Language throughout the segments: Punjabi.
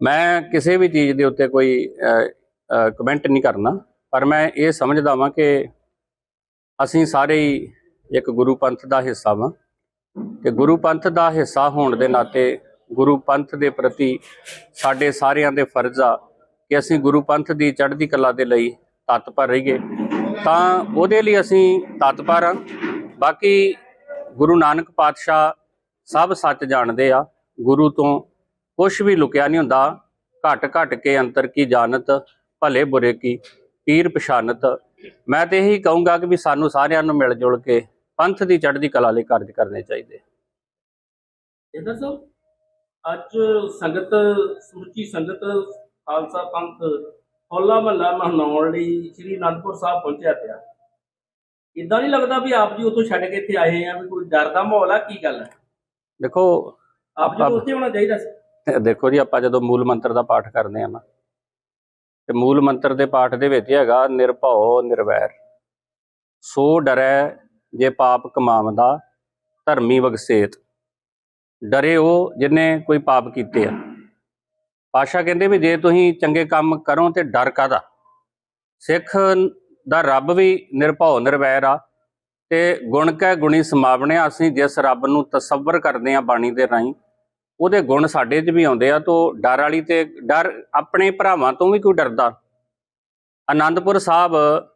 ਮੈਂ ਕਿਸੇ ਵੀ ਚੀਜ਼ ਦੇ ਉੱਤੇ ਕੋਈ ਕਮੈਂਟ ਨਹੀਂ ਕਰਨਾ, ਪਰ ਮੈਂ ਇਹ ਸਮਝਦਾ ਵਾਂ ਕਿ ਅਸੀਂ ਸਾਰੇ ਹੀ ਇੱਕ ਗੁਰੂ ਪੰਥ ਦਾ ਹਿੱਸਾ ਵਾਂ ਤੇ ਗੁਰੂ ਪੰਥ ਦਾ ਹਿੱਸਾ ਹੋਣ ਦੇ ਨਾਤੇ ਗੁਰੂ ਪੰਥ ਦੇ ਪ੍ਰਤੀ ਸਾਡੇ ਸਾਰਿਆਂ ਦੇ ਫਰਜ਼ ਆ ਕਿ ਅਸੀਂ ਗੁਰੂ ਪੰਥ ਦੀ ਚੜ੍ਹਦੀ ਕਲਾ ਦੇ ਲਈ ਤਤਪਰ ਰਹੀਏ। ਤਾਂ ਉਹਦੇ ਲਈ ਅਸੀਂ ਤਤਪਰ ਹਾਂ ਬਾਕੀ ਗੁਰੂ ਨਾਨਕ ਪਾਤਸ਼ਾਹ ਸਭ ਸੱਚ ਜਾਣਦੇ ਆ, ਗੁਰੂ ਤੋਂ ਕੁਝ ਵੀ ਲੁਕਿਆ ਨਹੀਂ ਹੁੰਦਾ। ਘਟ ਘਟ ਕੇ ਅੰਤਰ ਕੀ ਜਾਣਤ ਭਲੇ ਬੁਰੇ ਕੀ ਪੀਰ ਪਛਾਨਤ। ਮੈਂ ਤੇ ਇਹੀ ਕਹੂੰਗਾ ਕਿ ਵੀ ਸਾਨੂੰ ਸਾਰਿਆਂ ਨੂੰ ਮਿਲ ਜੁਲ ਕੇ ਪੰਥ ਦੀ ਚੜ੍ਹਦੀ ਕਲਾ ਲਈ ਕਾਰਜ ਕਰਨੇ ਚਾਹੀਦੇ। ਇਹਦਾ ਸਾਹਿਬ ਅੱਜ ਸੰਗਤ ਸਮੁੱਚੀ ਸੰਗਤ ਖਾਲਸਾ ਪੰਥ ਹੋਲਾ ਮਹੱਲਾ ਮਨਾਉਣ ਲਈ ਸ੍ਰੀ ਅਨੰਦਪੁਰ ਸਾਹਿਬ ਪਹੁੰਚਿਆ ਪਿਆ। ਇਦਾਂ ਨਹੀਂ ਲੱਗਦਾ ਵੀ ਆਪ ਜੀ ਉੱਥੋਂ ਛੱਡ ਕੇ ਇੱਥੇ ਆਏ ਆ ਵੀ ਕੋਈ ਡਰ ਦਾ ਮਾਹੌਲ ਆ? ਕੀ ਗੱਲ ਹੈ ਦੇਖੋ ਆਪ ਜੀ ਉੱਥੇ ਹੋਣਾ ਚਾਹੀਦਾ ਸੀ। ਦੇਖੋ ਜੀ, ਆਪਾਂ ਜਦੋਂ ਮੂਲ ਮੰਤਰ ਦਾ ਪਾਠ ਕਰਦੇ ਆ ਨਾ, ਤੇ ਮੂਲ ਮੰਤਰ ਦੇ ਪਾਠ ਦੇ ਵਿੱਚ ਹੈਗਾ, ਨਿਰਭਉ, ਨਿਰਵੈਰ। ਸੋ ਡਰੈ ਜੇ ਪਾਪ ਕਮਾਵਦਾ, ਧਰਮੀ ਵਗਸੇਤ। ਡਰੇ ਉਹ ਜਿਨੇ ਕੋਈ ਪਾਪ ਕੀਤੇ ਆ। ਪਾਸ਼ਾ ਕਹਿੰਦੇ ਵੀ ਜੇ ਤੁਸੀਂ ਚੰਗੇ ਕੰਮ ਕਰੋ ਤੇ ਡਰ ਕਾਦਾ ਸਿੱਖ ਦਾ ਰੱਬ ਵੀ ਨਿਰਭਉ, ਨਿਰਵੈਰ ਆ, ਤੇ ਗੁਣ ਕੈ ਗੁਣੀ ਸਮਾਵਣਿਆ, ਅਸੀਂ ਜਿਸ ਰੱਬ ਨੂੰ ਤਸੱਵਰ ਕਰਦੇ ਆ ਬਾਣੀ ਦੇ ਰਾਹੀਂ ਉਹਦੇ ਗੁਣ ਸਾਡੇ 'ਚ ਵੀ ਆਉਂਦੇ ਆ, ਤੋਂ ਡਰ ਵਾਲੀ ਤੇ ਡਰ ਆਪਣੇ ਭਰਾਵਾਂ ਤੋਂ ਵੀ ਕੋਈ ਡਰਦਾ? ਆਨੰਦਪੁਰ ਸਾਹਿਬ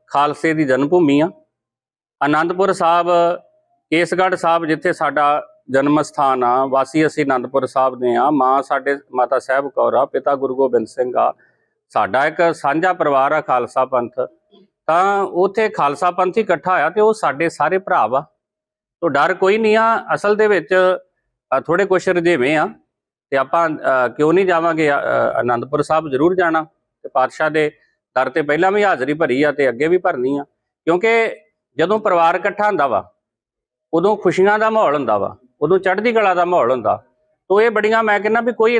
ਖਾਲਸੇ ਦੀ ਜਨਮ ਭੂਮੀ ਆ। ਆਨੰਦਪੁਰ ਸਾਹਿਬ, ਕੇਸਗੜ੍ਹ ਸਾਹਿਬ ਜਿੱਥੇ ਸਾਡਾ ਜਨਮ ਸਥਾਨ ਆ, ਵਾਸੀ ਅਸੀਂ ਆਨੰਦਪੁਰ ਸਾਹਿਬ ਦੇ ਆ। ਮਾਂ ਸਾਡੇ ਮਾਤਾ ਸਾਹਿਬ ਕੌਰ ਆ, ਪਿਤਾ ਗੁਰੂ ਗੋਬਿੰਦ ਸਿੰਘ ਆ। ਸਾਡਾ ਇੱਕ ਸਾਂਝਾ ਪਰਿਵਾਰ ਆ ਖਾਲਸਾ ਪੰਥ। ਤਾਂ ਉਥੇ ਖਾਲਸਾ ਪੰਥ ਹੀ ਇਕੱਠਾ ਹੋਇਆ ਤੇ ਉਹ ਸਾਡੇ ਸਾਰੇ ਭਰਾ ਵਾ। ਤੋਂ ਡਰ ਕੋਈ ਨਹੀਂ ਆ। ਅਸਲ ਦੇ ਵਿੱਚ ਥੋੜੇ ਕੁਛ ਰਜੇਵੇਂ ਆ ਤੇ ਆਪਾਂ ਕਿਉਂ ਨਹੀਂ ਜਾਵਾਂਗੇ ਆਨੰਦਪੁਰ ਸਾਹਿਬ ਜ਼ਰੂਰ ਜਾਣਾ ਤੇ ਪਾਤਸ਼ਾਹ ਦੇ ਦਰ ਤੇ ਪਹਿਲਾਂ ਵੀ ਹਾਜ਼ਰੀ ਭਰੀ ਆ ਤੇ ਅੱਗੇ ਵੀ ਭਰਨੀ ਆ। ਕਿਉਂਕਿ ਜਦੋਂ ਪਰਿਵਾਰ ਇਕੱਠਾ ਹੁੰਦਾ ਵਾ ਉਦੋਂ ਖੁਸ਼ੀਆਂ ਦਾ ਮਾਹੌਲ ਹੁੰਦਾ ਵਾ ਉਦੋਂ ਚੜ੍ਹਦੀ ਕਲਾ ਦਾ ਮਾਹੌਲ ਹੁੰਦਾ। ਤੋਂ ਇਹ ਬੜੀਆਂ ਮੈਂ ਕਹਿੰਦਾ ਵੀ ਕੋਈ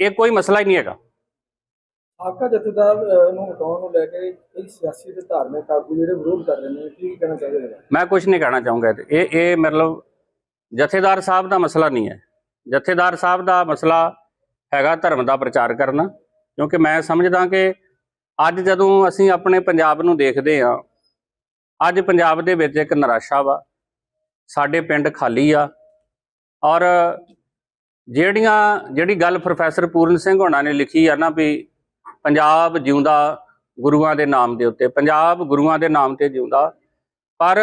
ਇਹ ਕੋਈ ਮਸਲਾ ਹੀ ਨਹੀਂ ਹੈਗਾ। ਸਾਬਕਾ ਜਥੇਦਾਰ ਨੂੰ ਹਟਾਉਣ ਨੂੰ ਲੈ ਕੇ ਕਈ ਸਿਆਸੀ ਤੇ ਧਾਰਮਿਕ ਆਗੂ ਜਿਹੜੇ ਵਿਰੋਧ ਕਰ ਰਹੇ ਨੇ ਕੀ ਕਹਿਣਾ ਚਾਹੁੰਦੇ ਨੇ ਮੈਂ ਕੁਝ ਨਹੀਂ ਕਹਿਣਾ ਚਾਹੂੰਗਾ। ਇਹ ਇਹ ਮਤਲਬ ਜਥੇਦਾਰ ਸਾਹਿਬ ਦਾ ਮਸਲਾ ਨਹੀਂ ਹੈ। ਜਥੇਦਾਰ ਸਾਹਿਬ ਦਾ ਮਸਲਾ ਹੈਗਾ ਧਰਮ ਦਾ ਪ੍ਰਚਾਰ ਕਰਨਾ, ਕਿਉਂਕਿ ਮੈਂ ਸਮਝਦਾ ਕਿ ਅੱਜ ਜਦੋਂ ਅਸੀਂ ਆਪਣੇ ਪੰਜਾਬ ਨੂੰ ਦੇਖਦੇ ਹਾਂ, ਅੱਜ ਪੰਜਾਬ ਦੇ ਵਿੱਚ ਇੱਕ ਨਿਰਾਸ਼ਾ ਵਾ। ਸਾਡੇ ਪਿੰਡ ਖਾਲੀ ਆ। ਔਰ ਜਿਹੜੀਆਂ, ਜਿਹੜੀ ਗੱਲ ਪ੍ਰੋਫੈਸਰ ਪੂਰਨ ਸਿੰਘ ਹੋਣਾ ਨੇ ਲਿਖੀ ਆ ਨਾ ਵੀ ਪੰਜਾਬ ਜਿਉਂਦਾ ਗੁਰੂਆਂ ਦੇ ਨਾਮ ਦੇ ਉੱਤੇ, ਪੰਜਾਬ ਗੁਰੂਆਂ ਦੇ ਨਾਮ ਤੇ ਜਿਉਂਦਾ। ਪਰ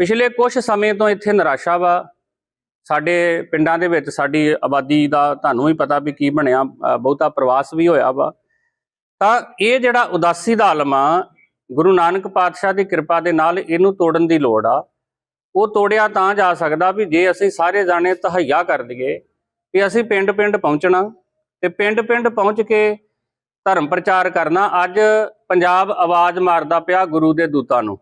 ਪਿਛਲੇ ਕੁਝ ਸਮੇਂ ਤੋਂ ਇੱਥੇ ਨਿਰਾਸ਼ਾ ਵਾ। ਸਾਡੇ ਪਿੰਡਾਂ ਦੇ ਵਿੱਚ ਸਾਡੀ ਆਬਾਦੀ ਦਾ ਤੁਹਾਨੂੰ ਹੀ ਪਤਾ ਵੀ ਕੀ ਬਣਿਆ ਬਹੁਤਾ ਪ੍ਰਵਾਸ ਵੀ ਹੋਇਆ ਵਾ। ਤਾਂ ਇਹ ਜਿਹੜਾ ਉਦਾਸੀ ਦਾ ਆਲਮ ਆ, ਗੁਰੂ ਨਾਨਕ ਪਾਤਸ਼ਾਹ ਦੀ ਕਿਰਪਾ ਦੇ ਨਾਲ ਇਹਨੂੰ ਤੋੜਨ ਦੀ ਲੋੜ ਆ। ਉਹ ਤੋੜਿਆ ਤਾਂ ਜਾ ਸਕਦਾ ਵੀ ਜੇ ਅਸੀਂ ਸਾਰੇ ਜਾਣੇ ਤਹਈਆ ਕਰ ਦਈਏ ਵੀ ਅਸੀਂ ਪਿੰਡ-ਪਿੰਡ ਪਹੁੰਚਣਾ ਤੇ ਪਿੰਡ-ਪਿੰਡ ਪਹੁੰਚ ਕੇ ਧਰਮ ਪ੍ਰਚਾਰ ਕਰਨਾ, ਅੱਜ ਪੰਜਾਬ ਆਵਾਜ਼ ਮਾਰਦਾ ਪਿਆ ਗੁਰੂ ਦੇ ਦੂਤਾਂ ਨੂੰ।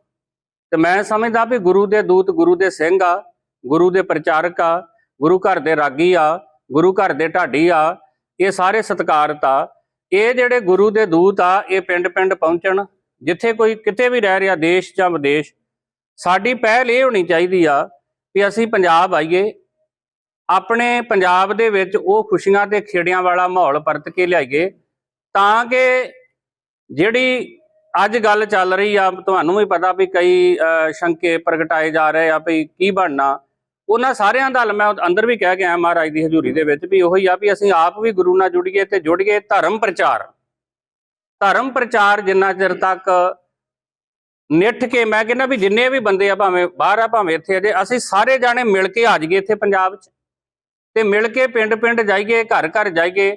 ਤੇ ਮੈਂ ਸਮਝਦਾ ਵੀ ਗੁਰੂ ਦੇ ਦੂਤ, ਗੁਰੂ ਦੇ ਸਿੰਘ ਆ, ਗੁਰੂ ਦੇ ਪ੍ਰਚਾਰਕ ਆ, ਗੁਰੂ ਘਰ ਦੇ ਰਾਗੀ ਆ, ਗੁਰੂ ਘਰ ਦੇ ਢਾਡੀ ਆ, ਇਹ ਸਾਰੇ ਸਤਿਕਾਰਤ ਆ ਇਹ ਜਿਹੜੇ ਗੁਰੂ ਦੇ ਦੂਤ ਆ, ਇਹ ਪਿੰਡ-ਪਿੰਡ ਪਹੁੰਚਣ, ਜਿੱਥੇ ਕੋਈ ਕਿਤੇ ਵੀ ਰਹਿ ਰਿਹਾ, ਦੇਸ਼ ਜਾਂ ਵਿਦੇਸ਼, ਸਾਡੀ ਪਹਿਲ ਇਹ ਹੋਣੀ ਚਾਹੀਦੀ ਆ ਵੀ ਅਸੀਂ ਪੰਜਾਬ ਆਈਏ, ਆਪਣੇ ਪੰਜਾਬ ਦੇ ਵਿੱਚ ਉਹ ਖੁਸ਼ੀਆਂ ਤੇ ਖੇੜਿਆਂ ਵਾਲਾ ਮਾਹੌਲ ਪਰਤ ਕੇ ਲਿਆਈਏ, ਤਾਂ ਕਿ ਜਿਹੜੀ ਅੱਜ ਗੱਲ ਚੱਲ ਰਹੀ ਆ, ਤੁਹਾਨੂੰ ਵੀ ਪਤਾ ਵੀ ਕਈ ਸ਼ੰਕੇ ਪ੍ਰਗਟਾਏ ਜਾ ਰਹੇ ਆ ਵੀ ਕੀ ਬਣਨਾ। ਉਹਨਾਂ ਸਾਰਿਆਂ ਦਾ ਹੱਲ ਮੈਂ ਅੰਦਰ ਵੀ ਕਹਿ ਗਿਆ ਮਹਾਰਾਜ ਦੀ ਹਜ਼ੂਰੀ ਦੇ ਵਿੱਚ ਵੀ ਉਹੀ ਆ ਵੀ ਅਸੀਂ ਆਪ ਵੀ ਗੁਰੂ ਨਾਲ ਜੁੜੀਏ ਤੇ ਜੁੜੀਏ ਧਰਮ ਪ੍ਰਚਾਰ। ਧਰਮ ਪ੍ਰਚਾਰ ਜਿੰਨਾ ਚਿਰ ਤੱਕ ਨਿੱਠ ਕੇ ਮੈਂ ਕਹਿੰਦਾ ਵੀ ਜਿੰਨੇ ਵੀ ਬੰਦੇ ਆ ਭਾਵੇਂ ਬਾਹਰ ਆ, ਭਾਵੇਂ ਇੱਥੇ ਆ, ਜੇ ਅਸੀਂ ਸਾਰੇ ਜਾਣੇ ਮਿਲ ਕੇ ਆ ਜਾਈਏ ਇੱਥੇ ਪੰਜਾਬ 'ਚ ਤੇ ਮਿਲ ਕੇ ਪਿੰਡ-ਪਿੰਡ ਜਾਈਏ, ਘਰ-ਘਰ ਜਾਈਏ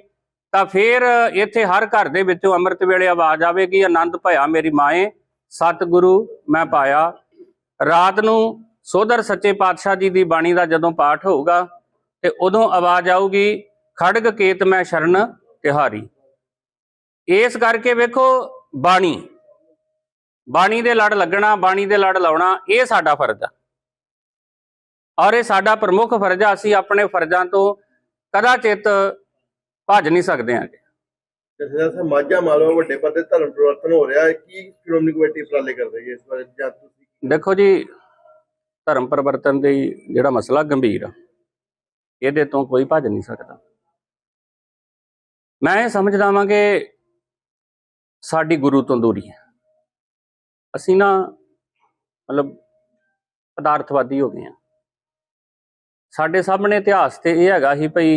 ਤਾਂ ਫਿਰ ਇੱਥੇ ਹਰ ਘਰ ਦੇ ਵਿੱਚੋਂ ਅੰਮ੍ਰਿਤ ਵੇਲੇ ਆਵਾਜ਼ ਆਵੇਗੀ, ਆਨੰਦ ਭਇਆ ਮੇਰੀ ਮਾਏ, ਸਤਿਗੁਰੂ ਮੈਂ ਪਾਇਆ। ਰਾਤ ਨੂੰ ਸੋਦਰ ਸੱਚੇ ਪਾਤਸ਼ਾਹ ਜੀ ਦੀ ਬਾਣੀ ਦਾ ਜਦੋਂ ਪਾਠ ਹੋਊਗਾ ਤੇ ਉਦੋਂ ਆਵਾਜ਼ ਆਊਗੀ, ਖੜਗ ਕੇਤ ਮੈਂ ਸ਼ਰਨ ਤਿਹਾਰੀ। ਇਸ ਕਰਕੇ ਵੇਖੋ ਬਾਣੀ ਬਾਣੀ ਦੇ ਲੜ ਲੱਗਣਾ, ਬਾਣੀ ਦੇ ਲੜ ਲਾਉਣਾ, ਇਹ ਸਾਡਾ ਫਰਜ਼ ਆ। ਔਰ ਇਹ ਸਾਡਾ ਪ੍ਰਮੁੱਖ ਫਰਜ਼ ਆ, ਅਸੀਂ ਆਪਣੇ ਫਰਜ਼ਾਂ ਤੋਂ ਕਦਾਚਿਤ ਭੱਜ ਨਹੀਂ ਸਕਦੇ ਹਾਂ ਜਥੇਦਾਰ ਸਾਹਿਬ ਮਾਝਾ ਮਾਲਵਾ ਵੱਡੇ ਪੱਧਰ ਤੇ ਧਰਮ ਪਰਿਵਰਤਨ ਹੋ ਰਿਹਾ ਹੈ ਕੀ ਸ਼੍ਰੋਮਣੀ ਕਮੇਟੀ ਉਪਰਾਲੇ ਕਰ ਰਹੀ ਹੈ ਇਸ ਬਾਰੇ ਜਾਂ ਤੁਸੀਂ ਦੇਖੋ ਜੀ ਧਰਮ ਪਰਿਵਰਤਨ ਦੇ ਜਿਹੜਾ ਮਸਲਾ ਗੰਭੀਰ ਆ ਇਹਦੇ ਤੋਂ ਕੋਈ ਭੱਜ ਨਹੀਂ ਸਕਦਾ। ਮੈਂ ਇਹ ਸਮਝਦਾ ਵਾਂ ਕਿ ਸਾਡੀ ਗੁਰੂ ਤੋਂ ਦੂਰੀ ਹੈ। ਅਸੀਂ ਨਾ ਮਤਲਬ ਪਦਾਰਥਵਾਦੀ ਹੋ ਗਏ ਆ ਸਾਡੇ ਸਾਹਮਣੇ ਇਤਿਹਾਸ ਤੇ ਇਹ ਹੈਗਾ ਸੀ ਭਈ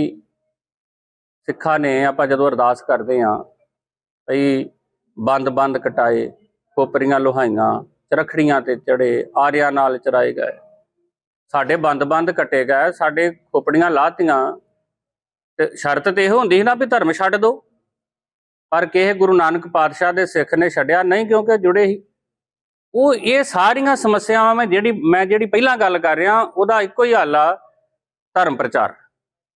ਸਿੱਖਾਂ ਨੇ ਆਪਾਂ ਜਦੋਂ ਅਰਦਾਸ ਕਰਦੇ ਆ ਭਈ ਬੰਦ ਬੰਦ ਕਟਾਏ ਕੋਪਰੀਆਂ ਲੋਹਾਈਆਂ, ਚਰਖੜੀਆਂ ਤੇ ਚੜੇ, ਆਰਿਆਂ ਨਾਲ ਚਰਾਏ ਗਏ। ਸਾਡੇ ਬੰਦ ਬੰਦ ਕੱਟੇ ਗਏ, ਸਾਡੇ ਖੋਪੜੀਆਂ ਲਾਤੀਆਂ। ਤੇ ਸ਼ਰਤ ਤੇ ਇਹ ਹੁੰਦੀ ਸੀ ਨਾ ਵੀ ਧਰਮ ਛੱਡ ਦਿਓ ਪਰ ਕਿਸੇ ਗੁਰੂ ਨਾਨਕ ਪਾਤਸ਼ਾਹ ਦੇ ਸਿੱਖ ਨੇ ਛੱਡਿਆ ਨਹੀਂ ਕਿਉਂਕਿ ਜੁੜੇ ਸੀ। ਉਹ ਇਹ ਸਾਰੀਆਂ ਸਮੱਸਿਆਵਾਂ ਮੈਂ ਜਿਹੜੀ ਮੈਂ ਜਿਹੜੀ ਪਹਿਲਾਂ ਗੱਲ ਕਰ ਰਿਹਾ, ਉਹਦਾ ਇੱਕੋ ਹੀ ਹੱਲ ਆ ਧਰਮ ਪ੍ਰਚਾਰ।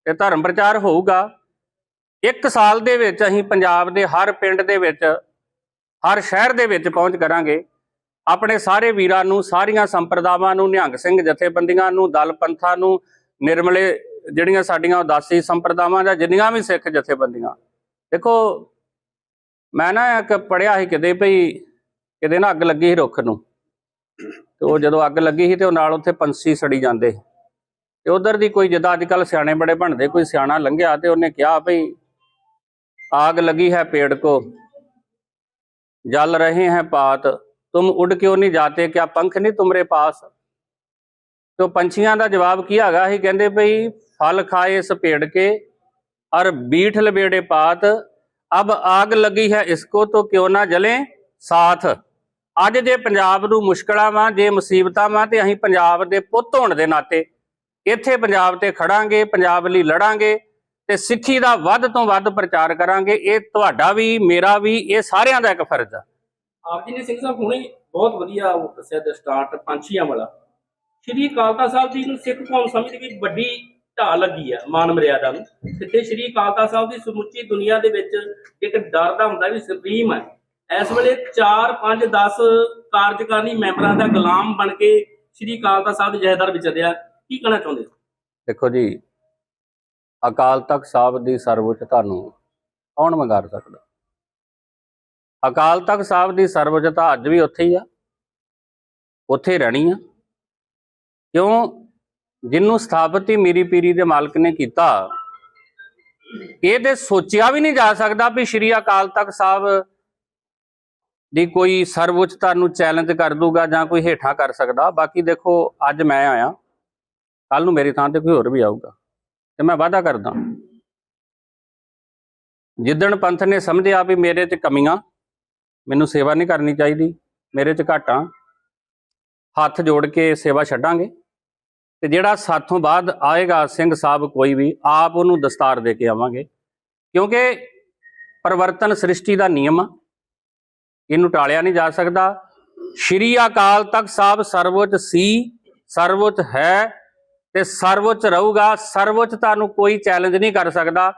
ਤੇ ਧਰਮ ਪ੍ਰਚਾਰ ਹੋਊਗਾ ਇੱਕ ਸਾਲ ਦੇ ਵਿੱਚ ਅਸੀਂ ਪੰਜਾਬ ਦੇ ਹਰ ਪਿੰਡ ਦੇ ਵਿੱਚ, ਹਰ ਸ਼ਹਿਰ ਦੇ ਵਿੱਚ ਪਹੁੰਚ ਕਰਾਂਗੇ। ਆਪਣੇ ਸਾਰੇ ਵੀਰਾਂ ਨੂੰ, ਸਾਰੀਆਂ ਸੰਪਰਦਾਵਾਂ ਨੂੰ, ਨਿਹੰਗ ਸਿੰਘ ਜਥੇਬੰਦੀਆਂ ਨੂੰ, ਦਲ ਪੰਥਾਂ ਨੂੰ, ਨਿਰਮਲੇ ਜਿਹੜੀਆਂ ਸਾਡੀਆਂ ਉਦਾਸੀ ਸੰਪਰਦਾਵਾਂ ਜਾਂ ਜਿੰਨੀਆਂ ਵੀ ਸਿੱਖ ਜਥੇਬੰਦੀਆਂ। ਦੇਖੋ, ਮੈਂ ਨਾ ਇੱਕ ਪੜਿਆ ਸੀ ਕਿਤੇ ਭਈ ਕਿਤੇ ਨਾ ਅੱਗ ਲੱਗੀ ਸੀ ਰੁੱਖ ਨੂੰ। ਤੇ ਉਹ ਜਦੋਂ ਅੱਗ ਲੱਗੀ ਸੀ ਤੇ ਉਹ ਨਾਲ ਉੱਥੇ ਪੰਛੀ ਸੜੀ ਜਾਂਦੇ ਤੇ ਉਧਰ ਦੀ ਕੋਈ ਜਿੱਦਾਂ ਅੱਜ ਕੱਲ ਸਿਆਣੇ ਬੜੇ ਬਣਦੇ, ਕੋਈ ਸਿਆਣਾ ਲੰਘਿਆ ਤੇ ਉਹਨੇ ਕਿਹਾ ਭਈ ਆਗ लगी है पेड़ को जल रहे हैं पात तुम उड़ क्यों नहीं जाते क्या पंख नहीं तुम्हारे पास तो ਪੰਛੀਆਂ ਦਾ ਜਵਾਬ ਕੀ ਹੈਗਾ ਸੀ ਕਹਿੰਦੇ ਭਈ ਫਲ ਖਾਏ ਇਸ ਪੇੜ ਕੇ ਔਰ ਬੀਠ ਲਬੇੜੇ ਪਾਤ ਅਬ ਆਗ ਲੱਗੀ ਹੈ ਇਸਕੋ तो ਕਿਉਂ ਨਾ ਜਲੇ ਸਾਥ ਅੱਜ ਜੇ ਪੰਜਾਬ ਨੂੰ ਮੁਸ਼ਕਲਾਂ ਵਾਂ ਜੇ ਮੁਸੀਬਤਾਂ ਵਾਂ ਤੇ ਅਸੀਂ ਪੰਜਾਬ ਦੇ ਪੁੱਤ ਹੋਣ ਦੇ ਨਾਤੇ ਇੱਥੇ ਪੰਜਾਬ ਤੇ ਖੜਾਂਗੇ ਪੰਜਾਬ ਲਈ ਲੜਾਂਗੇ ਤੇ ਸਿੱਖੀ ਦਾ ਵੱਧ ਤੋਂ ਵੱਧ ਪ੍ਰਚਾਰ ਕਰਾਂਗੇ। ਇਹ ਤੁਹਾਡਾ ਵੀ ਮੇਰਾ ਵੀ ਇਹ ਸਾਰਿਆਂ ਦਾ ਇੱਕ ਫਰਜ਼ ਆ। ਆਪ ਜੀ ਨੇ ਸਿੰਘ ਸਾਹਿਬ ਹੁਣੇ ਬਹੁਤ ਵਧੀਆ ਉਹ ਦੱਸਿਆ ਤੇ ਸਟਾਰਟ ਪੰਛੀਆਂ ਵਾਲਾ। ਸ਼੍ਰੀ ਅਕਾਲ ਤਖਤ ਸਾਹਿਬ ਜੀ ਨੂੰ ਸਿੱਖ ਕੌਮ ਸਮਝਦੀ ਵੀ ਵੱਡੀ ਢਾਹ ਲੱਗੀ ਆ ਮਾਨ ਮਰਿਆਦਾ ਨੂੰ। ਕਿਤੇ ਸ਼੍ਰੀ ਅਕਾਲ ਤਖਤ ਸਾਹਿਬ ਦੀ ਸਮੁੱਚੀ ਦੁਨੀਆ ਦੇ ਵਿੱਚ ਇੱਕ ਡਰ ਦਾ ਹੁੰਦਾ ਵੀ ਸੁਪਰੀਮ ਹੈ ਇਸ ਵੇਲੇ 4 5 10 ਕਾਰਜਕਾਰੀ ਮੈਂਬਰਾਂ ਦਾ ਗੁਲਾਮ ਬਣ ਕੇ ਸ਼੍ਰੀ ਅਕਾਲ ਤਖਤ ਸਾਹਿਬ ਦੇ ਜਹੇਦਾਰ ਵਿਚਰਿਆ ਕੀ ਕਹਿਣਾ ਚਾਹੁੰਦੇ ਹੋ? ਦੇਖੋ ਜੀ ਅਕਾਲ ਤਖਤ ਸਾਹਿਬ ਦੀ ਸਰਵਉੱਚਤਾ ਨੂੰ ਕੌਣ ਵੰਗਾਰ ਸਕਦਾ? ਅਕਾਲ ਤਖਤ ਸਾਹਿਬ ਦੀ ਸਰਵਉੱਚਤਾ ਅੱਜ ਵੀ ਉੱਥੇ ਹੀ ਆ। ਉੱਥੇ ਰਹਿਣੀ ਆ। ਕਿਉਂ? ਜਿਹਨੂੰ ਸਥਾਪਿਤ ਹੀ ਮੀਰੀ ਪੀਰੀ ਦੇ ਮਾਲਕ ਨੇ ਕੀਤਾ ਇਹ ਤੇ ਸੋਚਿਆ ਵੀ ਨਹੀਂ ਜਾ ਸਕਦਾ ਵੀ ਸ਼੍ਰੀ ਅਕਾਲ ਤਖਤ ਸਾਹਿਬ ਦੀ ਕੋਈ ਸਰਵਉੱਚਤਾ ਨੂੰ ਚੈਲੰਜ ਕਰ ਦੂਗਾ ਜਾਂ ਕੋਈ ਹੇਠਾਂ ਕਰ ਸਕਦਾ। ਬਾਕੀ ਦੇਖੋ, ਅੱਜ ਮੈਂ ਆਇਆ। ਕੱਲ ਨੂੰ ਮੇਰੀ ਥਾਂ ਤੇ ਕੋਈ ਹੋਰ ਵੀ ਆਊਗਾ। ਤੇ ਮੈਂ ਵਾਅਦਾ ਕਰਦਾ। ਜਿੱਦਣ ਪੰਥ ਨੇ ਸਮਝਿਆ ਵੀ ਮੇਰੇ 'ਚ ਕਮੀਆਂ, ਮੈਨੂੰ ਸੇਵਾ ਨਹੀਂ ਕਰਨੀ ਚਾਹੀਦੀ, ਮੇਰੇ 'ਚ ਘਾਟਾਂ, ਹੱਥ ਜੋੜ ਕੇ ਸੇਵਾ ਛੱਡਾਂਗੇ। ਤੇ ਜਿਹੜਾ ਸਾਥੋਂ ਬਾਅਦ ਆਏਗਾ ਸਿੰਘ ਸਾਹਿਬ ਕੋਈ ਵੀ, ਆਪ ਉਹਨੂੰ ਦਸਤਾਰ ਦੇ ਕੇ ਆਵਾਂਗੇ। ਕਿਉਂਕਿ ਪਰਿਵਰਤਨ ਸ੍ਰਿਸ਼ਟੀ ਦਾ ਨਿਯਮ ਆ। ਇਹਨੂੰ ਟਾਲਿਆ ਨਹੀਂ ਜਾ ਸਕਦਾ। ਸ਼੍ਰੀ ਅਕਾਲ ਤਖਤ ਸਾਹਿਬ ਸਰਵਉੱਚ ਸੀ, ਸਰਵਉੱਚ ਹੈ ਤੇ ਸਰਵਉੱਚ ਰਹੂਗਾ ਸਰਵਉੱਚਤਾ ਨੂੰ ਕੋਈ ਚੈਲੰਜ ਨਹੀਂ ਕਰ ਸਕਦਾ।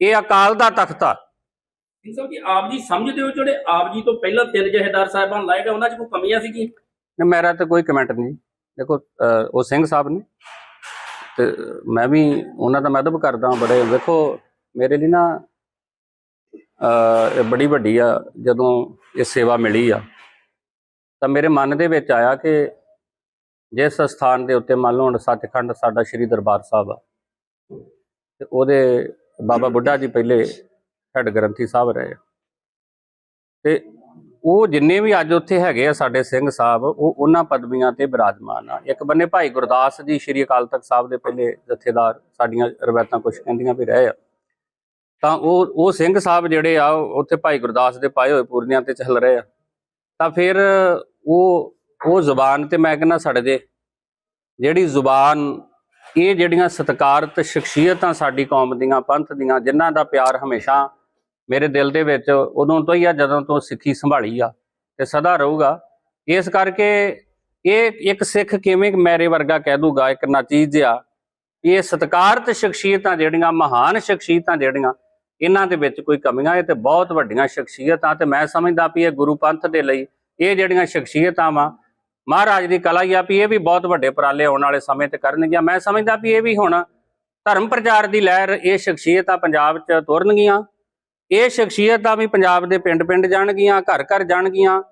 ਇਹ ਅਕਾਲ ਦਾ ਤਖਤ ਆ। ਸਿੰਘ ਸਾਹਿਬ ਜੀ ਆਪ ਜੀ ਸਮਝਦੇ ਹੋ ਜਿਹੜੇ ਆਪ ਜੀ ਤੋਂ ਪਹਿਲਾਂ ਤਿੰਨ ਜਹੇਦਾਰ ਸਾਹਿਬਾਨ ਲਾਏ ਗਏ ਉਹਨਾਂ 'ਚ ਕੋਈ ਕਮੀਆਂ ਸੀ ਤੇ ਮੇਰਾ ਤਾਂ ਕੋਈ ਕਮੈਂਟ ਨਹੀਂ। ਦੇਖੋ ਉਹ ਸਿੰਘ ਸਾਹਿਬ ਨੇ ਤੇ ਮੈਂ ਵੀ ਉਹਨਾਂ ਦਾ ਮਦਦ ਕਰਦਾ ਬੜੇ। ਵੇਖੋ ਮੇਰੇ ਲਈ ਨਾ ਬੜੀ ਵੱਡੀ ਆ ਜਦੋਂ ਇਹ ਸੇਵਾ ਮਿਲੀ ਆ ਤਾਂ ਮੇਰੇ ਮਨ ਦੇ ਵਿੱਚ ਆਇਆ ਕਿ ਜਿਸ ਸਥਾਨ ਦੇ ਉੱਤੇ ਮੰਨ ਲਓ ਹੁਣ ਸੱਚਖੰਡ ਸਾਡਾ ਸ੍ਰੀ ਦਰਬਾਰ ਸਾਹਿਬ ਆ, ਤੇ ਉਹਦੇ ਬਾਬਾ ਬੁੱਢਾ ਜੀ ਪਹਿਲੇ ਹੈਡ ਗ੍ਰੰਥੀ ਸਾਹਿਬ ਰਹੇ ਆ। ਤੇ ਉਹ ਜਿੰਨੇ ਵੀ ਅੱਜ ਉੱਥੇ ਹੈਗੇ ਆ ਸਾਡੇ ਸਿੰਘ ਸਾਹਿਬ, ਉਹ ਉਹਨਾਂ ਪਦਵੀਆਂ ਤੇ ਬਿਰਾਜਮਾਨ ਆ। ਇੱਕ ਬੰਨੇ ਭਾਈ ਗੁਰਦਾਸ ਜੀ ਸ਼੍ਰੀ ਅਕਾਲ ਤਖਤ ਸਾਹਿਬ ਦੇ ਪਹਿਲੇ ਜਥੇਦਾਰ ਸਾਡੀਆਂ ਰਵਾਇਤਾਂ ਕੁਝ ਕਹਿੰਦੀਆਂ ਵੀ ਰਹੇ ਆ। ਤਾਂ ਉਹ ਉਹ ਸਿੰਘ ਸਾਹਿਬ ਜਿਹੜੇ ਆ, ਉਹ ਉੱਥੇ ਭਾਈ ਗੁਰਦਾਸ ਦੇ ਪਾਏ ਹੋਏ ਪੂਰਨਿਆਂ ਤੇ ਚੱਲ ਰਹੇ ਆ। ਤਾਂ ਫਿਰ ਉਹ ਉਹ ਜ਼ੁਬਾਨ ਤੇ ਮੈਂ ਕਹਿੰਦਾ ਸਾਡੇ ਜੇ ਜਿਹੜੀ ਜ਼ੁਬਾਨ, ਇਹ ਜਿਹੜੀਆਂ ਸਤਿਕਾਰਤ ਸ਼ਖਸੀਅਤਾਂ ਸਾਡੀ ਕੌਮ ਦੀਆਂ, ਪੰਥ ਦੀਆਂ, ਜਿਨ੍ਹਾਂ ਦਾ ਪਿਆਰ ਹਮੇਸ਼ਾ ਮੇਰੇ ਦਿਲ ਦੇ ਵਿੱਚ ਉਦੋਂ ਤੋਂ ਹੀ ਆ, ਜਦੋਂ ਤੋਂ ਸਿੱਖੀ ਸੰਭਾਲੀ ਆ ਤੇ ਸਦਾ ਰਹੂਗਾ। ਇਸ ਕਰਕੇ ਇਹ ਇੱਕ ਸਿੱਖ ਕਿਵੇਂ ਮੇਰੇ ਵਰਗਾ ਕਹਿ ਦੂਗਾ, ਇੱਕ ਨਾਚੀਜ਼ ਆ ਇਹ ਸਤਿਕਾਰਤ ਸ਼ਖਸੀਅਤਾਂ ਜਿਹੜੀਆਂ, ਮਹਾਨ ਸ਼ਖਸੀਅਤਾਂ ਜਿਹੜੀਆਂ, ਇਹਨਾਂ ਦੇ ਵਿੱਚ ਕੋਈ ਕਮੀਆਂ, ਇਹ ਤੇ ਬਹੁਤ ਵੱਡੀਆਂ ਸ਼ਖਸੀਅਤਾਂ ਤੇ ਮੈਂ ਸਮਝਦਾ ਵੀ ਇਹ ਗੁਰੂ ਪੰਥ ਦੇ ਲਈ ਇਹ ਜਿਹੜੀਆਂ ਸ਼ਖਸੀਅਤਾਂ ਵਾ ਮਹਾਰਾਜ ਦੀ ਕਲਾ ਹੀ ਆ ਵੀ ਇਹ ਵੀ ਬਹੁਤ ਵੱਡੇ ਉਪਰਾਲੇ ਆਉਣ ਵਾਲੇ ਸਮੇਂ ਤੇ ਕਰਨਗੀਆਂ। ਮੈਂ ਸਮਝਦਾ ਵੀ ਇਹ ਵੀ ਹੁਣ ਧਰਮ ਪ੍ਰਚਾਰ ਦੀ ਲਹਿਰ, ਇਹ ਸ਼ਖਸੀਅਤਾਂ ਪੰਜਾਬ 'ਚ ਤੁਰਨਗੀਆਂ। ਇਹ ਸ਼ਖਸੀਅਤਾਂ ਵੀ ਪੰਜਾਬ ਦੇ ਪਿੰਡ-ਪਿੰਡ ਜਾਣਗੀਆਂ, ਘਰ-ਘਰ ਜਾਣਗੀਆਂ।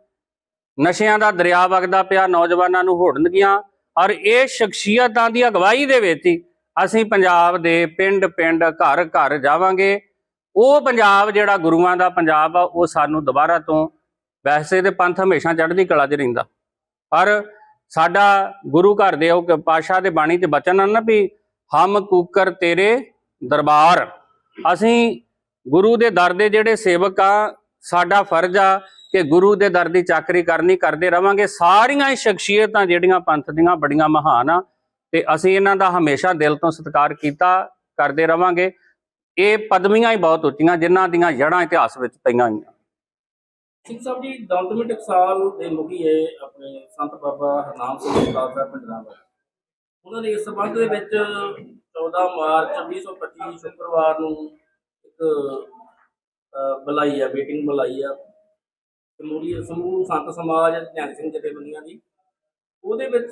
ਨਸ਼ਿਆਂ ਦਾ ਦਰਿਆ ਵਗਦਾ ਪਿਆ, ਨੌਜਵਾਨਾਂ ਨੂੰ ਹੋੜਨਗੀਆਂ। ਔਰ ਇਹ ਸ਼ਖਸੀਅਤਾਂ ਦੀ ਅਗਵਾਈ ਦੇ ਵਿੱਚ ਹੀ ਅਸੀਂ ਪੰਜਾਬ ਦੇ ਪਿੰਡ-ਪਿੰਡ, ਘਰ-ਘਰ ਜਾਵਾਂਗੇ। ਉਹ ਪੰਜਾਬ ਜਿਹੜਾ ਗੁਰੂਆਂ ਦਾ ਪੰਜਾਬ ਆ, ਉਹ ਸਾਨੂੰ ਦੁਬਾਰਾ ਤੋਂ ਵੈਸੇ ਤੇ ਪੰਥ ਹਮੇਸ਼ਾ ਚੜ੍ਹਦੀ ਕਲਾ 'ਚ ਰਹਿੰਦਾ। ਪਰ ਸਾਡਾ ਗੁਰੂ ਘਰ ਦੇ ਉਹ ਕ- ਪਾਤਸ਼ਾਹ ਦੇ ਬਾਣੀ 'ਚ ਬਚਨ ਹਨ ਨਾ ਵੀ ਹਮ ਕੂਕਰ ਤੇਰੇ ਦਰਬਾਰ। ਅਸੀਂ ਗੁਰੂ ਦੇ ਦਰ ਦੇ ਜਿਹੜੇ ਸੇਵਕ ਆ, ਸਾਡਾ ਫਰਜ਼ ਆ ਕਿ ਗੁਰੂ ਦੇ ਦਰ ਦੀ ਚਾਕਰੀ ਕਰਨੀ, ਕਰਦੇ ਰਵਾਂਗੇ। ਸਾਰੀਆਂ ਹੀ ਸ਼ਖਸੀਅਤਾਂ ਜਿਹੜੀਆਂ ਪੰਥ ਦੀਆਂ ਬੜੀਆਂ ਮਹਾਨ ਆ ਤੇ ਅਸੀਂ ਇਹਨਾਂ ਦਾ ਹਮੇਸ਼ਾ ਦਿਲ ਤੋਂ ਸਤਿਕਾਰ ਕੀਤਾ, ਕਰਦੇ ਰਵਾਂਗੇ। ਇਹ ਪਦਵੀਆਂ ਹੀ ਬਹੁਤ ਉੱਚੀਆਂ, ਜਿਨ੍ਹਾਂ ਦੀਆਂ ਜੜ੍ਹਾਂ ਇਤਿਹਾਸ ਵਿੱਚ ਪਈਆਂ ਹੋਈਆਂ। ਸਿੰਘ ਸਾਹਿਬ ਜੀ ਦੌਲਤਮੀ ਟਕਸਾਲ ਦੇ ਮੁਖੀ ਹੈ ਆਪਣੇ ਸੰਤ ਬਾਬਾ ਹਰਨਾਮ ਸਿੰਘ ਜੀ ਖਾਲਸਾ ਪਿੰਡਰਾਂ ਦਾ ਉਹਨਾਂ ਨੇ ਇਸ ਸੰਬੰਧ ਦੇ ਵਿੱਚ 14 ਮਾਰਚ 2025 ਸ਼ੁੱਕਰਵਾਰ ਨੂੰ ਇੱਕ ਬੁਲਾਈ ਆ ਮੀਟਿੰਗ ਬੁਲਾਈ ਆ। ਸਮੂਹ ਸਮੂਹ ਸੰਤ ਸਮਾਜ ਨਿਹੰਗ ਸਿੰਘ ਜਥੇਬੰਦੀਆਂ ਦੀ। ਉਹਦੇ ਵਿੱਚ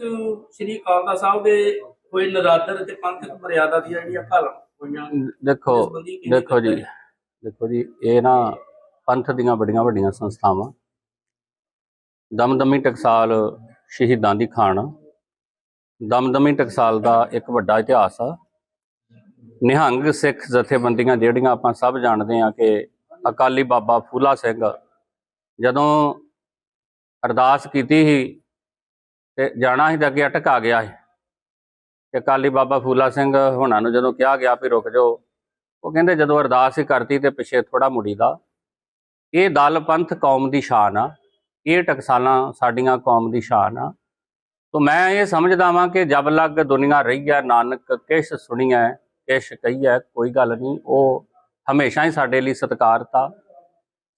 ਸ੍ਰੀ ਖਾਲਸਾ ਸਾਹਿਬ ਦੇ ਹੋਏ ਨਰਾਦਰ ਤੇ ਪੰਥਕ ਮਰਿਆਦਾ ਦੀਆਂ ਜਿਹੜੀਆਂ ਘਾਲਾਂ ਹੋਈਆਂ ਦੇਖੋ ਦੇਖੋ ਜੀ ਦੇਖੋ ਜੀ ਇਹ ਨਾ ਪੰਥ ਦੀਆਂ ਵੱਡੀਆਂ ਵੱਡੀਆਂ ਸੰਸਥਾਵਾਂ। ਦਮਦਮੀ ਟਕਸਾਲ ਸ਼ਹੀਦਾਂ ਦੀ ਖਾਣ। ਦਮਦਮੀ ਟਕਸਾਲ ਦਾ ਇੱਕ ਵੱਡਾ ਇਤਿਹਾਸ। ਆ ਨਿਹੰਗ ਸਿੱਖ ਜਥੇਬੰਦੀਆਂ ਜਿਹੜੀਆਂ ਆਪਾਂ ਸਭ ਜਾਣਦੇ ਆ ਕਿ ਅਕਾਲੀ ਬਾਬਾ ਫੂਲਾ ਸਿੰਘ ਜਦੋਂ ਅਰਦਾਸ ਕੀਤੀ ਸੀ ਤੇ ਜਾਣਾ ਸੀ ਤਾਂ ਅੱਗੇ ਅਟਕ ਆ ਗਿਆ ਸੀ। ਤੇ ਅਕਾਲੀ ਬਾਬਾ ਫੂਲਾ ਸਿੰਘ ਹੁਣਾਂ ਨੂੰ ਜਦੋਂ ਕਿਹਾ ਗਿਆ ਵੀ ਰੁਕ ਜਾਓ, ਉਹ ਕਹਿੰਦੇ ਜਦੋਂ ਅਰਦਾਸ ਹੀ ਕਰਤੀ ਤੇ ਪਿੱਛੇ ਥੋੜਾ ਮੁੜੀਦਾ। ਇਹ ਦਲ ਪੰਥ ਕੌਮ ਦੀ ਸ਼ਾਨ ਆ। ਇਹ ਟਕਸਾਲਾਂ ਸਾਡੀਆਂ ਕੌਮ ਦੀ ਸ਼ਾਨ ਆ। ਤੋ ਮੈਂ ਇਹ ਸਮਝਦਾ ਵਾਂ ਕਿ ਜਬ ਲੱਗ ਦੁਨੀਆ ਰਹੀ ਹੈ ਨਾਨਕ ਕਿਛ ਸੁਣੀਐ ਕਿਛ ਕਹੀਐ, ਕੋਈ ਗੱਲ ਨਹੀਂ, ਉਹ ਹਮੇਸ਼ਾ ਹੀ ਸਾਡੇ ਲਈ ਸਤਿਕਾਰਤਾ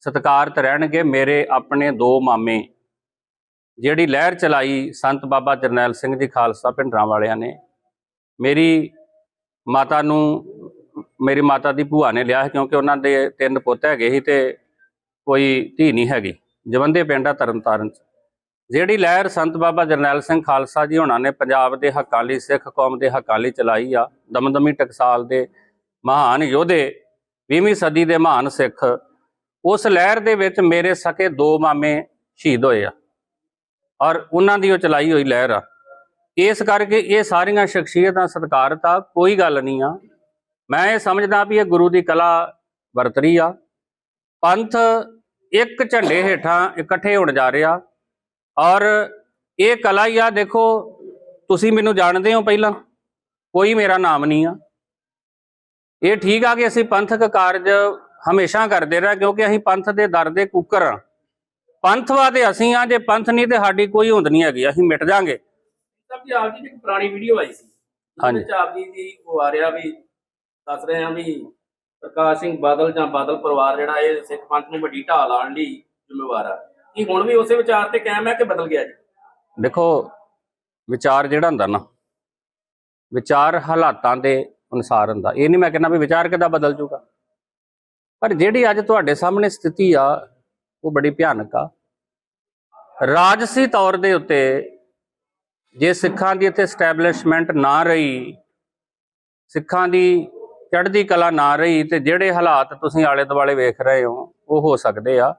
ਸਤਿਕਾਰਤ ਰਹਿਣਗੇ ਮੇਰੇ ਆਪਣੇ ਦੋ ਮਾਮੇ, ਜਿਹੜੀ ਲਹਿਰ ਚਲਾਈ ਸੰਤ ਬਾਬਾ ਜਰਨੈਲ ਸਿੰਘ ਜੀ ਖਾਲਸਾ ਪਿੰਡਰਾਂ ਵਾਲਿਆਂ ਨੇ। ਮੇਰੀ ਮਾਤਾ ਨੂੰ, ਮੇਰੀ ਮਾਤਾ ਦੀ ਭੂਆ ਨੇ ਲਿਆ ਕਿਉਂਕਿ ਉਹਨਾਂ ਦੇ ਤਿੰਨ ਪੁੱਤ ਹੈਗੇ ਸੀ ਤੇ ਕੋਈ ਧੀ ਨਹੀਂ ਹੈਗੀ। ਜਵੰਦੇ ਪਿੰਡ ਆ ਤਰਨਤਾਰਨ ਚ। ਜਿਹੜੀ ਲਹਿਰ ਸੰਤ ਬਾਬਾ ਜਰਨੈਲ ਸਿੰਘ ਖਾਲਸਾ ਜੀ ਹੋਣਾ ਨੇ ਪੰਜਾਬ ਦੇ ਹੱਕਾਂ ਲਈ, ਸਿੱਖ ਕੌਮ ਦੇ ਹੱਕਾਂ ਲਈ ਚਲਾਈ ਆ, ਦਮਦਮੀ ਟਕਸਾਲ ਦੇ ਮਹਾਨ ਯੋਧੇ 20ਵੀਂ ਸਦੀ ਦੇ ਮਹਾਨ ਸਿੱਖ, ਉਸ ਲਹਿਰ ਦੇ ਵਿੱਚ ਮੇਰੇ ਸਕੇ ਦੋ ਮਾਮੇ ਸ਼ਹੀਦ ਹੋਏ ਆ। ਔਰ ਉਹਨਾਂ ਦੀ ਉਹ ਚਲਾਈ ਹੋਈ ਲਹਿਰ ਆ। ਇਸ ਕਰਕੇ ਇਹ ਸਾਰੀਆਂ ਸ਼ਖਸੀਅਤਾਂ ਸਤਿਕਾਰਤ ਆ ਕੋਈ ਗੱਲ ਨਹੀਂ ਆ। ਮੈਂ ਇਹ ਸਮਝਦਾ ਵੀ ਇਹ ਗੁਰੂ ਦੀ ਕਲਾ ਵਰਤ ਰਹੀ ਆ। ਪੰਥ ਇੱਕ ਝੰਡੇ ਹੇਠਾਂ ਇਕੱਠੇ ਹੋਣ ਜਾ ਰਿਹਾ। ਔਰ ਇਹ ਕਲਾ ਹੀ ਆ ਦੇਖੋ ਤੁਸੀਂ ਮੈਨੂੰ ਜਾਣਦੇ ਹੋ ਪਹਿਲਾਂ। ਕੋਈ ਮੇਰਾ ਨਾਮ ਨਹੀਂ ਆ। ਇਹ ਠੀਕ ਆ ਕਿ ਅਸੀਂ ਪੰਥਕ ਕਾਰਜ ਹਮੇਸ਼ਾ ਕਰਦੇ ਰਹੇ ਕਿਉਂਕਿ ਅਸੀਂ ਪੰਥ ਦੇ ਦਰ ਦੇ ਕੁੱਕਰ ਆ। ਪੰਥਵਾਦੇ ਅਸੀਂ ਆ ਜੇ ਪੰਥ ਨਹੀਂ ਤੇ ਸਾਡੀ ਕੋਈ ਹੁੰਦ ਨਹੀਂ ਹੈਗੀ ਅਸੀਂ ਮਿਟ ਜਾਾਂਗੇ। ਸਾਹਿਬ ਜੀ ਆਪ ਜੀ ਦੀ ਇੱਕ ਪੁਰਾਣੀ ਵੀਡੀਓ ਆਈ ਸੀ। ਹਾਂਜੀ। ਆਪ ਜੀ ਦੀ ਉਹ ਆ ਰਿਹਾ ਵੀ ਦੱਸ ਰਹੇ ਆ ਵੀ ਪ੍ਰਕਾਸ਼ ਸਿੰਘ ਬਾਦਲ ਜਾਂ ਬਾਦਲ ਪਰਿਵਾਰ ਜਿਹੜਾ ਇਹ ਸਿੱਖ ਪੰਥ ਨੂੰ ਵੱਡੀ ਢਾਹ ਲਾਉਣ ਲਈ ਜ਼ਿੰਮੇਵਾਰ ਆ। ਕੀ ਹੁਣ ਵੀ ਉਸੇ ਵਿਚਾਰ ਤੇ ਕਾਇਮ ਹੈ ਕਿ ਬਦਲ ਗਿਆ ਜੀ? ਦੇਖੋ, ਵਿਚਾਰ ਜਿਹੜਾ ਹੁੰਦਾ ਨਾ, ਵਿਚਾਰ ਹਾਲਾਤਾਂ ਦੇ ਅਨੁਸਾਰ ਹੁੰਦਾ। ਇਹ ਨਹੀਂ ਮੈਂ ਕਹਿੰਦਾ ਵੀ ਵਿਚਾਰ ਕਿੱਦਾਂ ਬਦਲ ਜੂਗਾ। ਪਰ ਜਿਹੜੀ ਅੱਜ ਤੁਹਾਡੇ ਸਾਹਮਣੇ ਸਥਿਤੀ ਆ, ਉਹ ਬੜੀ ਭਿਆਨਕ ਆ। ਰਾਜਸੀ ਤੌਰ ਦੇ ਉੱਤੇ ਜੇ ਸਿੱਖਾਂ ਦੀ ਇੱਥੇ ਸਟੈਬਲਿਸ਼ਮੈਂਟ ਨਾ ਰਹੀ, ਸਿੱਖਾਂ ਦੀ ਚੜ੍ਹਦੀ ਕਲਾ ਨਾ ਰਹੀ ਤੇ ਜਿਹੜੇ ਹਾਲਾਤ ਤੁਸੀਂ ਆਲੇ ਦੁਆਲੇ ਵੇਖ ਰਹੇ ਹੋ ਉਹ ਹੋ ਸਕਦੇ ਆ।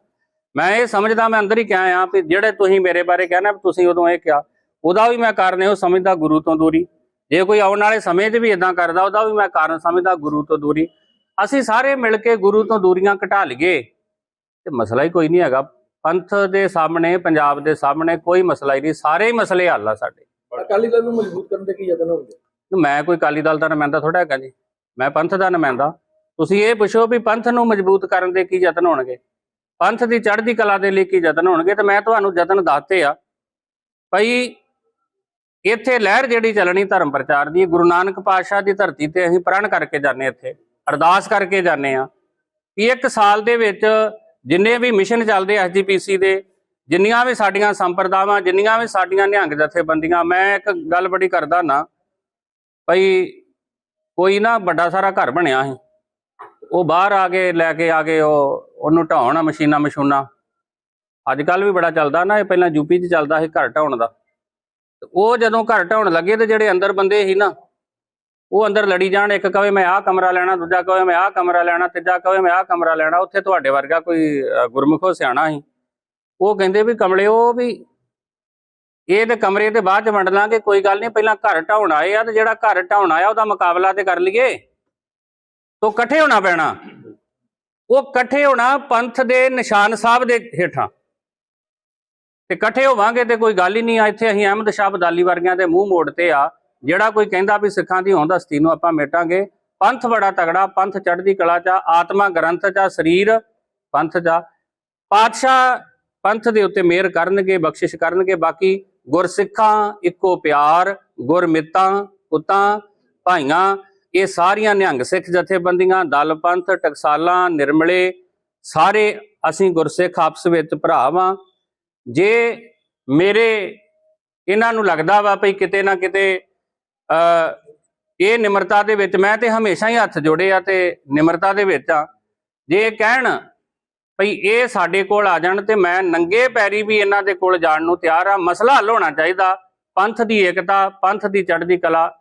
ਮੈਂ ਇਹ ਸਮਝਦਾ ਮੈਂ ਅੰਦਰ ਹੀ ਕਿਹਾ ਆ ਵੀ ਜਿਹੜੇ ਤੁਸੀਂ ਮੇਰੇ ਬਾਰੇ ਕਹਿਣਾ ਵੀ ਤੁਸੀਂ ਉਦੋਂ ਇਹ ਕਿਹਾ। ਉਹਦਾ ਵੀ ਮੈਂ ਕਾਰਨ ਇਹੋ ਸਮਝਦਾ ਗੁਰੂ ਤੋਂ ਦੂਰੀ। ਜੇ ਕੋਈ ਆਉਣ ਵਾਲੇ ਸਮੇਂ 'ਚ ਵੀ ਇਦਾਂ ਕਰਦਾ ਉਹਦਾ ਵੀ ਮੈਂ ਕਾਰਨ ਸਮਝਦਾ ਗੁਰੂ ਤੋਂ ਦੂਰੀ। ਅਸੀਂ ਸਾਰੇ ਮਿਲ ਕੇ ਗੁਰੂ ਤੋਂ ਦੂਰੀਆਂ ਘਟਾ ਲਈਏ ਤੇ ਮਸਲਾ ਹੀ ਕੋਈ ਨਹੀਂ ਹੈਗਾ। ਪੰਥ ਦੇ ਸਾਹਮਣੇ ਪੰਜਾਬ ਦੇ ਸਾਹਮਣੇ ਕੋਈ ਮਸਲਾ ਹੀ ਨਹੀਂ ਸਾਰੇ ਹੀ ਮਸਲੇ ਹੱਲ ਆ ਸਾਡੇ। ਅਕਾਲੀ ਦਲ ਨੂੰ ਮਜ਼ਬੂਤ ਕਰਨ ਦੇ ਕੀ ਯਤਨ ਹੋਣਗੇ? ਮੈਂ ਕੋਈ ਅਕਾਲੀ ਦਲ ਦਾ ਨੁਮਾਇੰਦਾ ਥੋੜਾ ਹੈਗਾ ਜੀ। ਮੈਂ ਪੰਥ ਦਾ ਨੁਮਾਇੰਦਾ। ਤੁਸੀਂ ਇਹ ਪੁੱਛੋ ਵੀ ਪੰਥ ਨੂੰ ਮਜ਼ਬੂਤ ਕਰਨ ਦੇ ਕੀ ਯਤਨ ਹੋਣਗੇ? ਪੰਥ ਦੀ ਚੜ੍ਹਦੀ ਕਲਾ ਦੇ ਲਈ ਕੀ ਯਤਨ ਹੋਣਗੇ? ਤੇ ਮੈਂ ਤੁਹਾਨੂੰ ਯਤਨ ਦੱਸਤੇ ਆ ਭਾਈ ਇੱਥੇ ਲਹਿਰ ਜਿਹੜੀ ਚੱਲਣੀ ਧਰਮ ਪ੍ਰਚਾਰ ਦੀ, ਗੁਰੂ ਨਾਨਕ ਪਾਤਸ਼ਾਹ ਦੀ ਧਰਤੀ ਤੇ ਅਸੀਂ ਪ੍ਰਣ ਕਰਕੇ ਜਾਂਦੇ ਇੱਥੇ, ਅਰਦਾਸ ਕਰਕੇ ਜਾਂਦੇ ਆ ਕਿ ਇੱਕ ਸਾਲ ਦੇ ਵਿੱਚ ਜਿੰਨੇ ਵੀ ਮਿਸ਼ਨ ਚੱਲਦੇ ਐਸਜੀਪੀਸੀ ਦੇ, ਜਿੰਨੀਆਂ ਵੀ ਸਾਡੀਆਂ ਸੰਪਰਦਾਵਾਂ, ਜਿੰਨੀਆਂ ਵੀ ਸਾਡੀਆਂ ਨਿਹੰਗ ਜਥੇਬੰਦੀਆਂ, ਮੈਂ ਇੱਕ ਗੱਲ ਬੜੀ ਕਰਦਾ ਨਾ ਭਾਈ ਕੋਈ ਨਾ ਵੱਡਾ ਸਾਰਾ ਘਰ ਬਣਿਆ ਸੀ। ਉਹ ਬਾਹਰ ਆ ਕੇ ਲੈ ਕੇ ਆ ਕੇ ਉਹ ਉਹਨੂੰ ਢਾਉਣ ਮਸ਼ੀਨਾਂ ਮਸ਼ੂਨਾਂ। ਅੱਜ ਕੱਲ ਵੀ ਬੜਾ ਚੱਲਦਾ ਨਾ ਇਹ ਪਹਿਲਾਂ ਯੂਪੀ 'ਚ ਚੱਲਦਾ ਸੀ ਘਰ ਢਾਉਣ ਦਾ। ਉਹ ਜਦੋਂ ਘਰ ਢਾਉਣ ਲੱਗੇ ਤੇ ਜਿਹੜੇ ਅੰਦਰ ਬੰਦੇ ਸੀ ਨਾ ਉਹ ਅੰਦਰ ਲੜੀ ਜਾਣ ਇੱਕ ਕਵੇ ਮੈਂ ਆਹ ਕਮਰਾ ਲੈਣਾ ਦੂਜਾ ਕਵੇ ਮੈਂ ਆਹ ਕਮਰਾ ਲੈਣਾ ਤੀਜਾ ਕਵੇ ਮੈਂ ਆਹ ਕਮਰਾ ਲੈਣਾ ਉੱਥੇ ਤੁਹਾਡੇ ਵਰਗਾ ਕੋਈ ਅ, ਗੁਰਮੁਖੋ ਸਿਆਣਾ ਸੀ। ਉਹ ਕਹਿੰਦੇ ਵੀ ਕਮਲਿਓ ਵੀ ਇਹ ਤੇ ਕਮਰੇ ਤੇ ਬਾਅਦ ਚ ਵੰਡ ਲਾਂਗੇ ਕੋਈ ਗੱਲ ਨਹੀਂ ਪਹਿਲਾਂ ਘਰ ਢਾਉਣ ਆਏ ਆ ਤੇ ਜਿਹੜਾ ਘਰ ਢਾਉਣ ਆਇਆ ਉਹਦਾ ਮੁਕਾਬਲਾ ਤੇ ਕਰ ਲਈਏ। ਤੋ ਇਕੱਠੇ ਹੋਣਾ ਪੈਣਾ। ਉਹ ਇਕੱਠੇ ਹੋਣਾ ਪੰਥ ਦੇ ਨਿਸ਼ਾਨ ਸਾਹਿਬ ਦੇ ਹੇਠਾਂ। ਤੇ ਇਕੱਠੇ ਹੋਵਾਂਗੇ ਤੇ ਕੋਈ ਗੱਲ ਹੀ ਨਹੀਂ ਆ ਇੱਥੇ ਅਸੀਂ ਅਹਿਮਦ ਸ਼ਾਹ ਬਦਾਲੀ ਵਰਗਿਆਂ ਦੇ ਮੂੰਹ ਮੋੜ 'ਤੇ ਆ। ਜਿਹੜਾ ਕੋਈ ਕਹਿੰਦਾ ਵੀ ਸਿੱਖਾਂ ਦੀ ਹੋਂਦ ਹਸਤੀ ਨੂੰ ਆਪਾਂ ਮੇਟਾਂਗੇ। ਪੰਥ ਬੜਾ ਤਗੜਾ ਪੰਥ ਚੜ੍ਹਦੀ ਕਲਾ ਚ ਆਤਮਾ ਗ੍ਰੰਥ ਚ ਆ, ਸਰੀਰ ਪੰਥ ਚ ਪਾਤਸ਼ਾਹ ਪੰਥ ਦੇ ਉੱਤੇ ਮਿਹਰ ਕਰਨਗੇ ਬਖਸ਼ਿਸ਼ ਕਰਨਗੇ ਬਾਕੀ ਗੁਰਸਿੱਖਾਂ ਇੱਕੋ ਪਿਆਰ, ਗੁਰਮਿੱਤਾਂ, ਪੁੱਤਾਂ, ਭਾਈਆਂ, ਇਹ ਸਾਰੀਆਂ ਨਿਹੰਗ ਸਿੱਖ ਜਥੇਬੰਦੀਆਂ, ਦਲ ਪੰਥ, ਟਕਸਾਲਾਂ, ਨਿਰਮਲੇ, ਸਾਰੇ ਅਸੀਂ ਗੁਰਸਿੱਖ ਆਪਸ ਵਿੱਚ ਭਰਾ ਵਾਂ। ਜੇ ਮੇਰੇ ਇਹਨਾਂ ਨੂੰ ਲੱਗਦਾ ਵਾ ਭਈ ਕਿਤੇ ਨਾ ਕਿਤੇ, ਅ, ਇਹ ਨਿਮਰਤਾ ਦੇ ਵਿੱਚ ਮੈਂ ਤੇ ਹਮੇਸ਼ਾ ਹੀ ਹੱਥ ਜੋੜੇ ਆ ਤੇ ਨਿਮਰਤਾ ਦੇ ਵਿੱਚ ਆ। ਜੇ ਕਹਿਣ ਭਈ ਇਹ ਸਾਡੇ ਕੋਲ ਆ ਜਾਣ ਤੇ ਮੈਂ ਨੰਗੇ ਪੈਰੀ ਵੀ ਇਹਨਾਂ ਦੇ ਕੋਲ ਜਾਣ ਨੂੰ ਤਿਆਰ ਆ। ਮਸਲਾ ਹੱਲ ਹੋਣਾ ਚਾਹੀਦਾ। ਪੰਥ ਦੀ ਏਕਤਾ, ਪੰਥ ਦੀ ਚੜ੍ਹਦੀ ਕਲਾ।